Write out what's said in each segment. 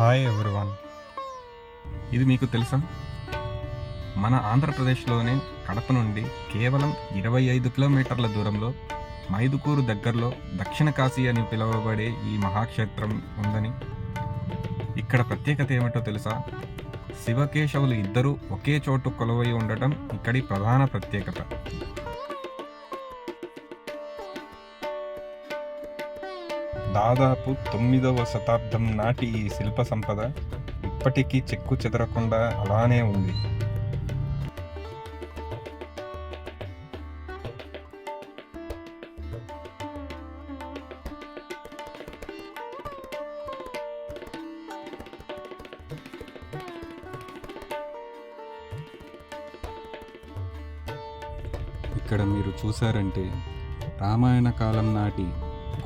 Hi everyone ఇది మీకు తెలుసా? మన ఆంధ్రప్రదేశ్లోనే కడప నుండి కేవలం ఇరవై ఐదు కిలోమీటర్ల దూరంలో మైదుకూరు దగ్గరలో దక్షిణ కాశీ అని పిలువబడే ఈ మహాక్షేత్రం ఉందని. ఇక్కడ ప్రత్యేకత ఏమిటో తెలుసా? శివకేశవులు ఇద్దరూ ఒకే చోటు కొలువై ఉండటం ఇక్కడి ప్రధాన ప్రత్యేకత. దాదాపు తొమ్మిదవ శతాబ్దం నాటి ఈ శిల్ప సంపద ఇప్పటికీ చెక్కు చెదరకుండా అలానే ఉంది. ఇక్కడ మీరు చూసారంటే రామాయణ కాలం నాటి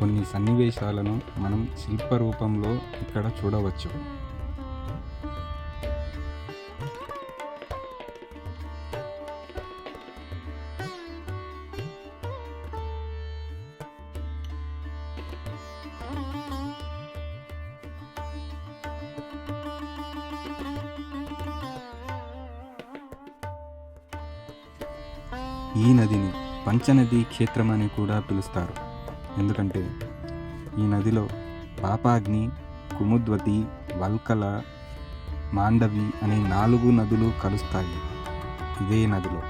కొన్ని సన్నివేశాలను మనం శిల్ప రూపంలో ఇక్కడ చూడవచ్చు. ఈ నదిని పంచనది క్షేత్రం అని కూడా పిలుస్తారు. ఎందుకంటే ఈ నదిలో పాపాగ్ని కుముద్వతి వల్కల మాండవి అనే నాలుగు నదులు కలుస్తాయి. ఇదే నదిలో.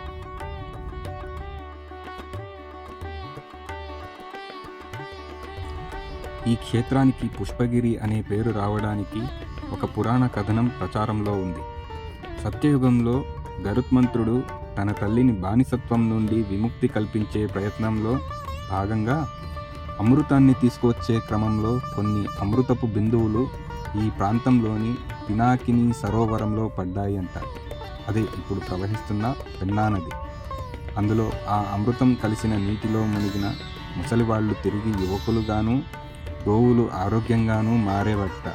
ఈ క్షేత్రానికి పుష్పగిరి అనే పేరు రావడానికి ఒక పురాణ కథనం ప్రచారంలో ఉంది. సత్యయుగంలో గరుత్మంతుడు తన తల్లిని బానిసత్వం నుండి విముక్తి కల్పించే ప్రయత్నంలో భాగంగా అమృతాన్ని తీసుకువచ్చే క్రమంలో కొన్ని అమృతపు బిందువులు ఈ ప్రాంతంలోని పినాకిని సరోవరంలో పడ్డాయి అంట. అదే ఇప్పుడు ప్రవహిస్తున్న పెన్నా నది. అందులో ఆ అమృతం కలిసిన నీటిలో మునిగిన ముసలివాళ్ళు తిరిగి యువకులుగాను గోవులు ఆరోగ్యంగాను మారేవట.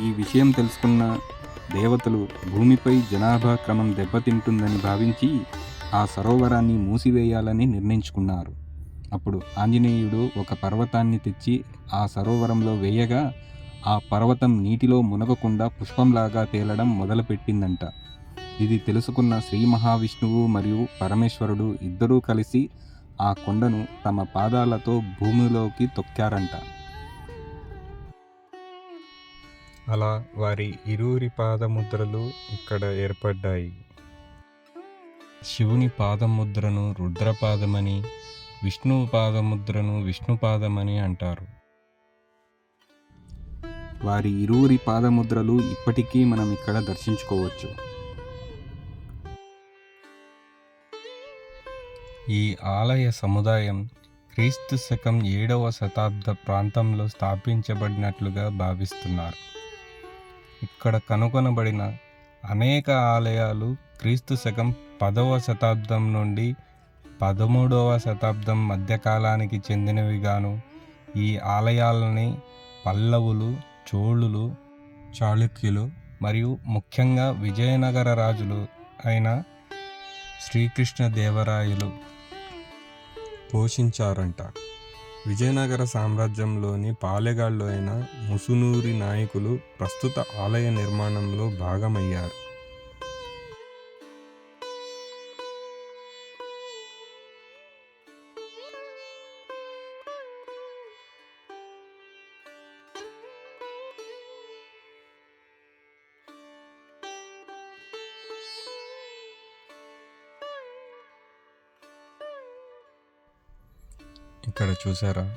ఈ విషయం తెలుసుకున్న దేవతలు భూమిపై జనాభా క్రమం దెబ్బతింటుందని భావించి ఆ సరోవరాన్ని మూసివేయాలని నిర్ణయించుకున్నారు. అప్పుడు ఆంజనేయుడు ఒక పర్వతాన్ని తెచ్చి ఆ సరోవరంలో వేయగా ఆ పర్వతం నీటిలో మునగకుండా పుష్పంలాగా తేలడం మొదలుపెట్టిందంట. ఇది తెలుసుకున్న శ్రీ మహావిష్ణువు మరియు పరమేశ్వరుడు ఇద్దరూ కలిసి ఆ కొండను తమ పాదాలతో భూమిలోకి తొక్కారంట. అలా వారి ఇరువురి పాదముద్రలు ఇక్కడ ఏర్పడ్డాయి. శివుని పాదముద్రను రుద్రపాదమని విష్ణువు పాదముద్రను విష్ణుపాదమని అంటారు. వారి ఇరువురి పాదముద్రలు ఇప్పటికీ మనం ఇక్కడ దర్శించుకోవచ్చు. ఈ ఆలయ సముదాయం క్రీస్తు శకం ఏడవ శతాబ్ద ప్రాంతంలో స్థాపించబడినట్లుగా భావిస్తున్నారు. ఇక్కడ కనుగొనబడిన అనేక ఆలయాలు క్రీస్తు శకం పదవ శతాబ్దం నుండి పదమూడవ శతాబ్దం మధ్యకాలానికి చెందినవిగాను ఈ ఆలయాలని పల్లవులు చోళులు చాళుక్యులు మరియు ముఖ్యంగా విజయనగర రాజులు అయిన శ్రీకృష్ణదేవరాయలు పోషించారంట. విజయనగర సామ్రాజ్యంలోని పాలెగాళ్ళు అయిన ముసునూరి నాయకులు ప్రస్తుత ఆలయ నిర్మాణంలో భాగమయ్యారు. ఇక్కడ చూసారా?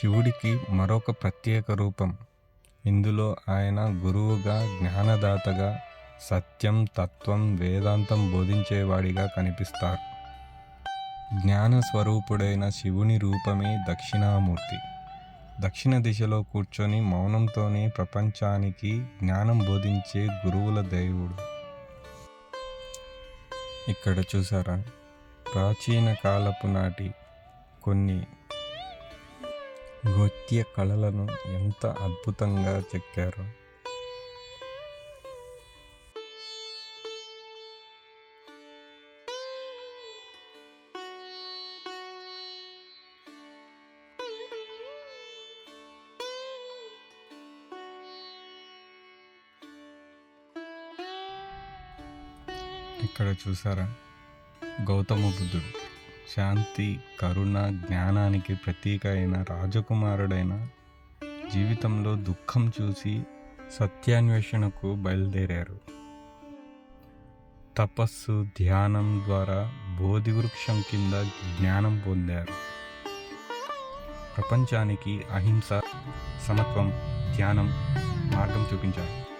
శివుడికి మరొక ప్రత్యేక రూపం. ఇందులో ఆయన గురువుగా జ్ఞానదాతగా సత్యం తత్వం వేదాంతం బోధించేవాడిగా కనిపిస్తారు. జ్ఞాన స్వరూపుడైన శివుని రూపమే దక్షిణామూర్తి. దక్షిణ దిశలో కూర్చొని మౌనంతోనే ప్రపంచానికి జ్ఞానం బోధించే గురువుల దేవుడు. ఇక్కడ చూసారా? ప్రాచీన కాలపు నాటి కొన్ని నృత్య కళలను ఎంత అద్భుతంగా చెక్కారు. ఇక్కడ చూసారా? గౌతమ బుద్ధుడు. శాంతి కరుణ జ్ఞానానికి ప్రతీక అయిన రాజకుమారుడైన జీవితంలో దుఃఖం చూసి సత్యాన్వేషణకు బయలుదేరారు. తపస్సు ధ్యానం ద్వారా బోధి వృక్షం కింద జ్ఞానం పొందారు. ప్రపంచానికి అహింస సమత్వం ధ్యానం మార్గం చూపించారు.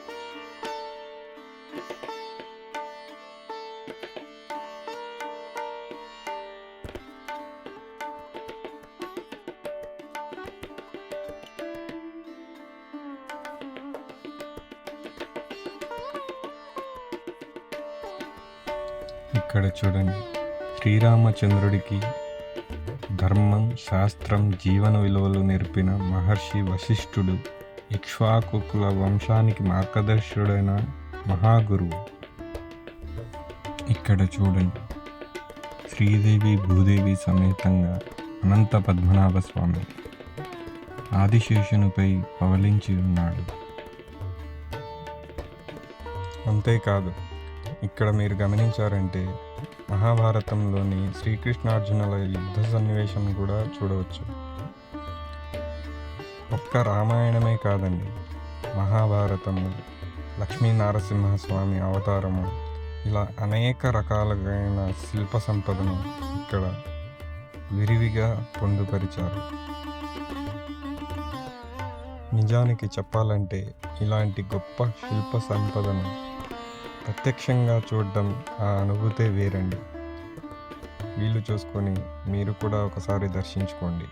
ఇక్కడ చూడండి. శ్రీరామచంద్రుడికి ధర్మం శాస్త్రం జీవన విలువలు నేర్పిన మహర్షి వశిష్ఠుడు ఇక్ష్వాకుల వంశానికి మార్గదర్శుడైన మహాగురువు ఇక్కడ చూడండి. శ్రీదేవి భూదేవి సమేతంగా అనంత పద్మనాభ స్వామి ఆదిశేషునిపై పవలించి ఉన్నాడు. అంతేకాదు ఇక్కడ మీరు గమనించారంటే మహాభారతంలోని శ్రీకృష్ణార్జునుల యుద్ధ సన్నివేశం కూడా చూడవచ్చు. ఒక్క రామాయణమే కాదండి మహాభారతము లక్ష్మీ నరసింహస్వామి అవతారము ఇలా అనేక రకాలైన శిల్ప సంపదను ఇక్కడ విరివిగా పొందుపరిచారు. నిజానికి చెప్పాలంటే ఇలాంటి గొప్ప శిల్ప సంపదను ప్రత్యక్షంగా చూడడం ఆ అనుభూతే వేరండి. వీలు చూసుకొని మీరు కూడా ఒకసారి దర్శించుకోండి.